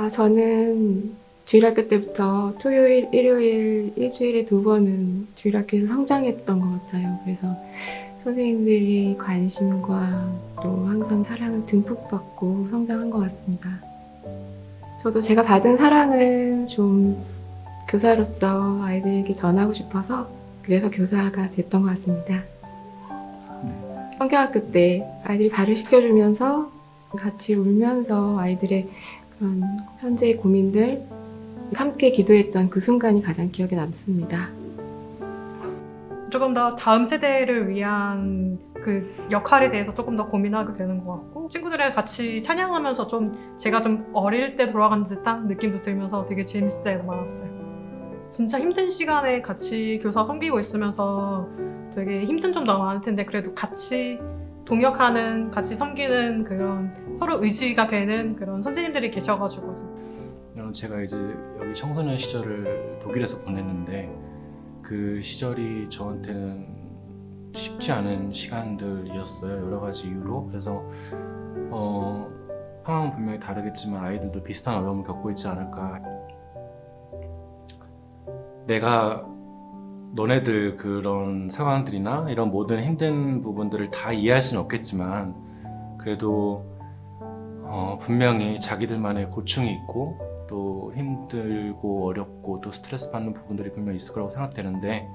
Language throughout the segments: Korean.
아, 저는 주일학교 때부터 토요일, 일요일, 일주일에 두 번은 주일학교에서 성장했던 것 같아요. 그래서 선생님들이 관심과 또 항상 사랑을 듬뿍 받고 성장한 것 같습니다. 저도 제가 받은 사랑을 좀 교사로서 아이들에게 전하고 싶어서 그래서 교사가 됐던 것 같습니다. 성경학교 때 아이들이 발을 씻겨주면서 같이 울면서 아이들의 그런 현재의 고민들 함께 기도했던 그 순간이 가장 기억에 남습니다. 조금 더 다음 세대를 위한 그 역할에 대해서 조금 더 고민하게 되는 것 같고 친구들이랑 같이 찬양하면서 좀 제가 좀 어릴 때 돌아간 듯한 느낌도 들면서 되게 재밌을 때가 많았어요. 진짜 힘든 시간에 같이 교사 섬기고 있으면서 되게 힘든 점도 많을 텐데 그래도 같이 동역하는 같이 섬기는 그런 서로 의지가 되는 그런 선생님들이 계셔가지고 어, 제가 이제 여기 청소년 시절을 독일에서 보냈는데 그 시절이 저한테는 쉽지 않은 시간들이었어요. 여러 가지 이유로. 그래서 어, 상황은 분명히 다르겠지만 아이들도 비슷한 어려움을 겪고 있지 않을까. 내가 너네들 그런 상황들이나 이런 모든 힘든 부분들을 다 이해할 수는 없겠지만 그래도 어, 분명히 자기들만의 고충이 있고 또 힘들고 어렵고 또 스트레스 받는 부분들이 분명 있을 거라고 생각되는데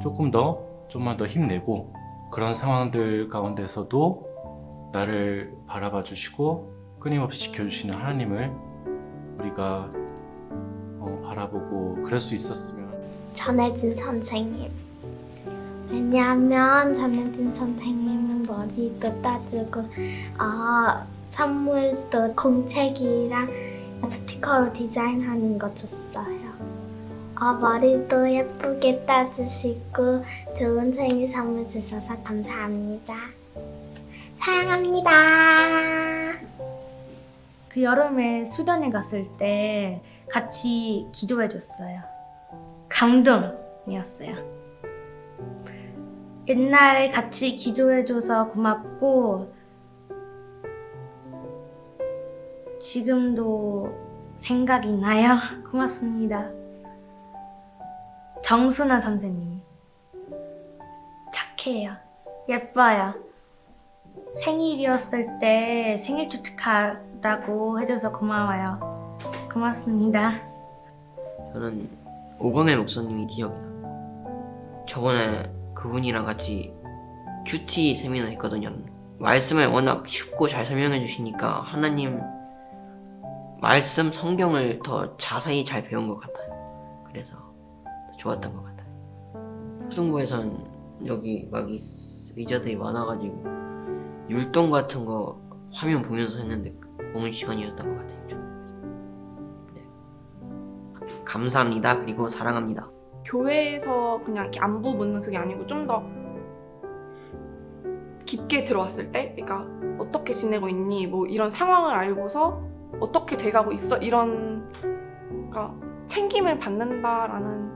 조금 더 좀만 더 힘내고 그런 상황들 가운데서도 나를 바라봐 주시고 끊임없이 지켜주시는 하나님을 우리가 어, 바라보고 그럴 수 있었으면 전혜진 선생님. 왜냐하면 전혜진 선생님은 머리도 따주고 어, 선물도 공책이랑 스티커로 디자인하는 거 줬어요. 어, 머리도 예쁘게 따주시고 좋은 생일 선물 주셔서 감사합니다. 사랑합니다. 그 여름에 수련회 갔을 때 같이 기도해 줬어요. 감동이었어요. 옛날에 같이 기도해 줘서 고맙고 지금도 생각이 나요. 고맙습니다. 정순아 선생님. 착해요. 예뻐요. 생일이었을 때 생일 축하다고 해줘서 고마워요. 고맙습니다. 저는 오광일 목사님이 기억이 나요. 저번에 그분이랑 같이 큐티 세미나 했거든요. 말씀을 워낙 쉽고 잘 설명해 주시니까 하나님 말씀 성경을 더 자세히 잘 배운 것 같아요. 그래서 더 좋았던 것 같아요. 초등부에선 여기 막 이- 의자들이 많아가지고 율동 같은 거 화면 보면서 했는데 좋은 시간이었던 것 같아요. 감사합니다. 그리고 사랑합니다. 교회에서 그냥 이렇게 안부 묻는 그게 아니고 좀 더 깊게 들어왔을 때, 그러니까 어떻게 지내고 있니, 뭐 이런 상황을 알고서 어떻게 돼가고 있어 이런 그러니까 챙김을 받는다라는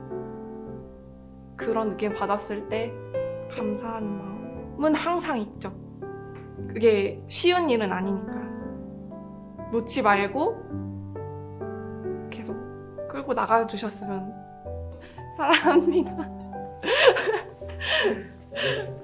그런 느낌 받았을 때 감사한 마음은 항상 있죠. 그게 쉬운 일은 아니니까 놓지 말고 끌고 나가 주셨으면 사랑합니다.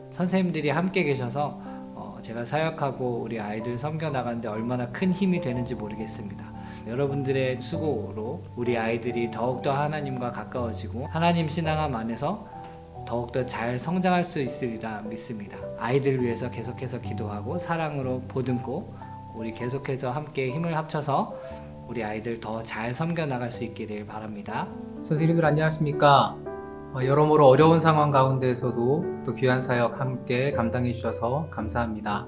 선생님들이 함께 계셔서 어, 제가 사역하고 우리 아이들 섬겨 나가는데 얼마나 큰 힘이 되는지 모르겠습니다. 여러분들의 수고로 우리 아이들이 더욱더 하나님과 가까워지고 하나님 신앙함 안에서 더욱더 잘 성장할 수 있으리라 믿습니다. 아이들 위해서 계속해서 기도하고 사랑으로 보듬고 우리 계속해서 함께 힘을 합쳐서 우리 아이들 더 잘 섬겨 나갈 수될 바랍니다. 선생님들 안녕하십니까? 어, 여러모로 어려운 상황 가운데에서도 또 귀한 사역 함께 감당해 주셔서 감사합니다.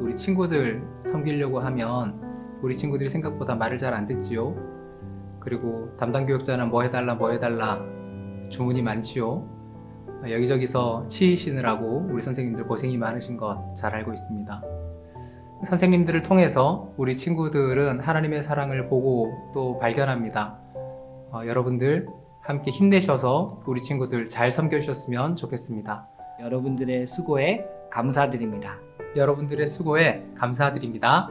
우리 친구들 섬기려고 하면 우리 친구들이 생각보다 말을 잘 안 듣지요. 그리고 담당 교육자는 뭐 해달라 뭐 해달라 주문이 많지요. 어, 여기저기서 치이시느라고 우리 선생님들 고생이 많으신 것 잘 알고 있습니다. 선생님들을 통해서 우리 친구들은 하나님의 사랑을 보고 또 발견합니다. 어, 여러분들 함께 힘내셔서 우리 친구들 잘 섬겨주셨으면 좋겠습니다. 여러분들의 수고에 감사드립니다. 여러분들의 수고에 감사드립니다.